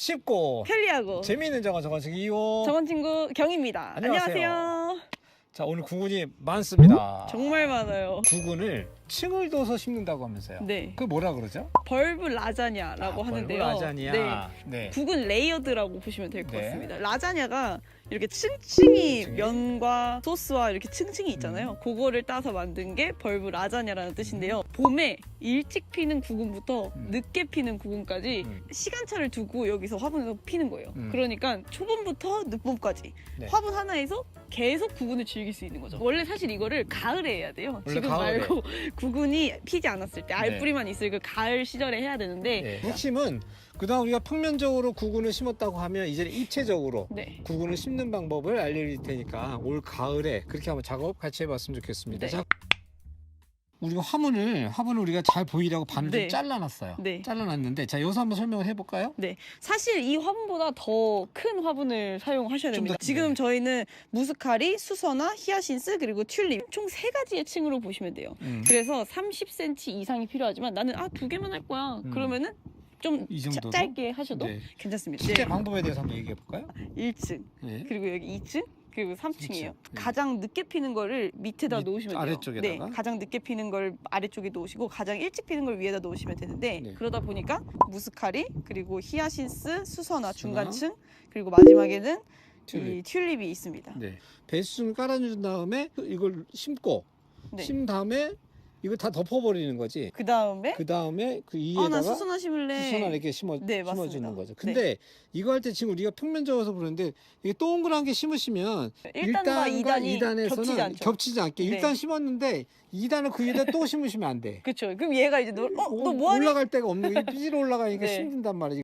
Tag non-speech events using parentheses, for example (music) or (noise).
쉽고 편리하고 재미있는 정원 정원 책 2호. 정원 친구 경입니다. 안녕하세요. 안녕하세요. 자 오늘 구근이 많습니다. 정말 많아요. 구근을 층을 둬서 심는다고 하면서요. 네. 그 뭐라 그러죠? 벌브 라자냐라고 아, 하는데요. 벌브 라자니아. 네. 네. 국은 레이어드라고 보시면 될 것 네. 같습니다. 라자냐가 이렇게 층층이 층층이? 면과 소스와 이렇게 층층이 있잖아요. 그거를 따서 만든 게 벌브 라자냐라는 뜻인데요. 봄에 일찍 피는 구근부터 음. 늦게 피는 구근까지 음. 시간차를 두고 여기서 화분에서 피는 거예요. 음. 그러니까 초봄부터 늦봄까지 네. 화분 하나에서 계속 구근을 즐길 수 있는 거죠. 원래 사실 이거를 가을에 해야 돼요. 원래 지금 가을에. 말고 구근이 피지 않았을 때 네. 알뿌리만 있을 그 가을 시절에 해야 되는데 네. 핵심은 그다음 우리가 평면적으로 구근을 심었다고 하면 이제 입체적으로 네. 구근을 심는 방법을 알려드릴 테니까 올 가을에 그렇게 한번 작업 같이 해봤으면 좋겠습니다. 네. 자, 우리가 화분을 화분을 우리가 잘 보이려고 반을 네. 좀 잘라놨어요. 네. 잘라놨는데 자 여기서 한번 설명을 해볼까요? 네, 사실 이 화분보다 더 큰 화분을 사용하셔야 좀 됩니다. 더- 지금 네. 저희는 무스카리, 수서나, 히아신스 그리고 튤립 총 세 가지의 층으로 보시면 돼요. 음. 그래서 30cm 이상이 필요하지만 나는 아 두 개만 할 거야. 음. 그러면은 좀이 짜- 정도도? 짧게 하셔도 네. 괜찮습니다. 실제 네. 방법에 대해서 한번 얘기해 볼까요? 1층 네. 그리고 여기 2층 그리고 3층이에요. 네. 가장 늦게 피는 거를 밑에다 밑- 놓으시면 돼요. 아래쪽에다가? 네, 가장 늦게 피는 걸 아래쪽에 놓으시고 가장 일찍 피는 걸 위에다 놓으시면 되는데 네. 그러다 보니까 무스카리 그리고 히아신스, 수서나, 중간층 그리고 마지막에는 튤립. 이 튤립이 있습니다. 네. 배수를 깔아준 다음에 이걸 심고 네. 심 다음에 이걸 다 덮어버리는 거지. 그 다음에 그 다음에 그아나 이에다가 수선화 심을래. 수선화 이렇게 심어 네, 심어주는. 거죠. 근데 이거 할 때 지금 우리가 평면적으로 그러는데 이게 동그란 게 심으시면 1단과 2단이 2단에서는 겹치지 않죠. 겹치지 않게 네. 1단 심었는데 2단을 그 위에다 또 (laughs) 심으시면 안 돼. 그렇죠. 그럼 얘가 이제 너, 어, 너 뭐하니? 올라갈 데가 없는 게 삐질 올라가니까 (laughs) 네. 힘든단 말이지.